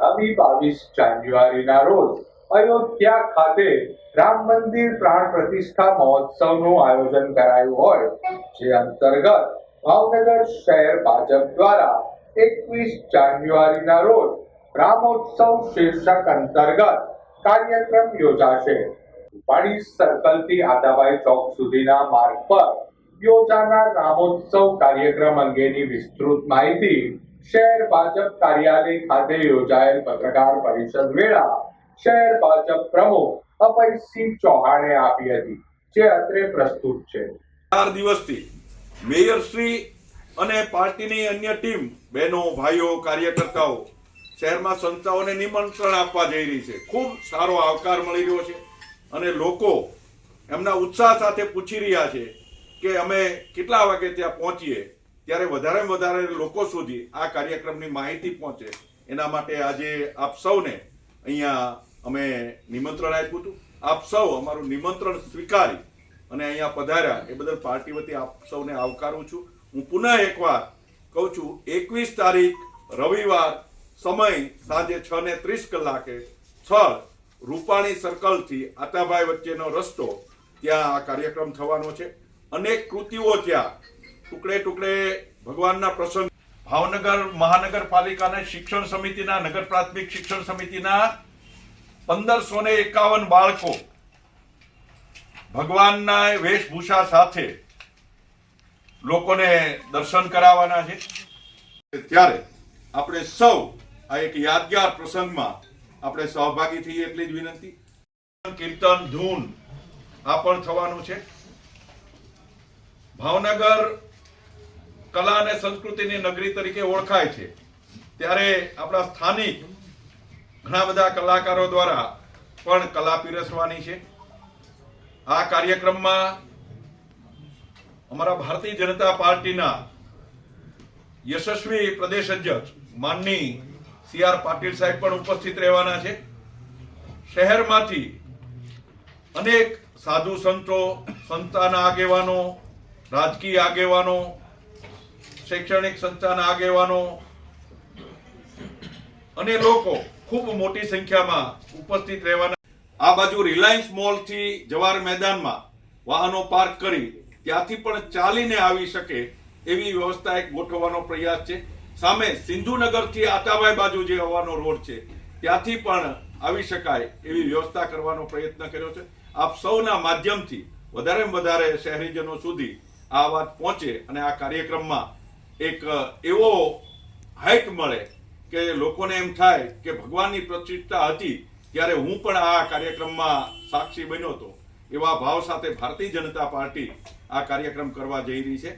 આગામી બાવીસ જાન્યુઆરીના રોજ અયોધ્યા ખાતે રામ મંદિર પ્રાણ પ્રતિષ્ઠા મહોત્સવનું આયોજન કરાયું હોય, જે અંતર્ગત ભાવનગર શહેર ભાજપ દ્વારા એકવીસ જાન્યુઆરીના રોજ રામોત્સવ શીર્ષક અંતર્ગત કાર્યક્રમ યોજાશે. રૂપાણી સર્કલથી આદાબાઈ ચોક સુધીના માર્ગ પર યોજાનાર રામોત્સવ કાર્યક્રમ અંગેની વિસ્તૃત માહિતી શહેર ભાજપ કાર્યાલય ખાતે યોજાયેલ પત્રકાર પરિષદ વેળા શહેર ભાજપ પ્રમુખ અભયસિંહ ચૌહાણે આપી હતી, જે અત્રે પ્રસ્તુત છે. ચાર દિવસથી મેયરશ્રી અને પાર્ટીની અન્ય ટીમ, બહેનો, ભાઈઓ, કાર્યકર્તાઓ શહેરમાં સંસ્થાઓને નિમંત્રણ આપવા જઈ રહી છે. ખૂબ સારો આવકાર મળી રહ્યો છે અને લોકો એમના ઉત્સાહ સાથે પૂછી રહ્યા છે કે અમે કેટલા વાગે ત્યાં પહોંચીએ? ત્યારે વધારે વધારે લોકો સુધી આ કાર્યક્રમની માહિતી પહોંચે. એના માટે આજે આપ સૌને અહીંયા અમે નિમંત્રણ આપ્યું હતું. આપ સૌ અમારું નિમંત્રણ સ્વીકારી અને અહીંયા પધાર્યા. એ બદલ પાર્ટી વતી આપ સૌને આવકારું છું. હું પુનઃ એકવાર કહું છું, એકવીસ તારીખ રવિવાર સમય સાંજે છ ને ત્રીસ કલાકે સ્થળ રૂપાણી સર્કલથી આતાભાઈ વચ્ચેનો રસ્તો ત્યાં આ કાર્યક્રમ થવાનો છે. અનેક કૃતિઓ ત્યાં ટુકડે ટુકડે ભગવાનના પ્રસંગ. ભાવનગર મહાનગરપાલિકાના શિક્ષણ સમિતિના, નગર પ્રાથમિક શિક્ષણ સમિતિના પંદરસો ને એકાવન બાળકો ભગવાનના વેશભૂષા સાથે લોકોને દર્શન કરાવવાના છે. ત્યારે આપણે સૌ આ એક યાદગાર પ્રસંગમાં આપણે સહભાગી થઈએ એટલી જ વિનંતી. કીર્તન, ધૂન આ પણ થવાનું છે. ભાવનગર કલા અને સંસ્કૃતિની નગરી તરીકે ઓળખાય છે. ત્યારે આપણા સ્થાનિક ઘણા બધા કલાકારો દ્વારા પણ કલા પીરસવાની છે. આ કાર્યક્રમમાં અમારા ભારતીય જનતા પાર્ટીના યશસ્વી પ્રદેશ અધ્યક્ષ માનની સી આર પાટીલ સાહેબ પણ ઉપસ્થિત રહેવાના છે. શહેરમાંથી અનેક સાધુ સંતો, સંતાના આગેવાનો, રાજકીય આગેવાનો શૈક્ષણિક સંસ્થાના આગેવાનો અને લોકો ખૂબ મોટી સંખ્યામાં ઉપસ્થિત રહેવાના. આ બાજુ રિલાયન્સ મોલથી જવાહર મેદાનમાં વાહનો પાર્ક કરી ત્યાંથી પણ ચાલીને આવી શકે એવી વ્યવસ્થા એક ગોઠવવાનો પ્રયાસ છે. સામે સિંધુનગરથી આતાભાઈ બાજુ જે આવવાનો રોડ છે, ત્યાંથી પણ આવી શકાય એવી વ્યવસ્થા કરવાનો પ્રયત્ન કર્યો છે. આપ સૌના માધ્યમથી વધારેમાં વધારે શહેરીજનો સુધી આ વાત પહોંચે અને આ કાર્યક્રમમાં એક એવો હાઇક મળે કે લોકોને એમ થાય કે ભગવાનની પ્રતિષ્ઠા હતી ત્યારે હું પણ આ કાર્યક્રમમાં સાક્ષી બન્યો હતો. એવા ભાવ સાથે ભારતીય જનતા પાર્ટી આ કાર્યક્રમ કરવા જઈ રહી છે.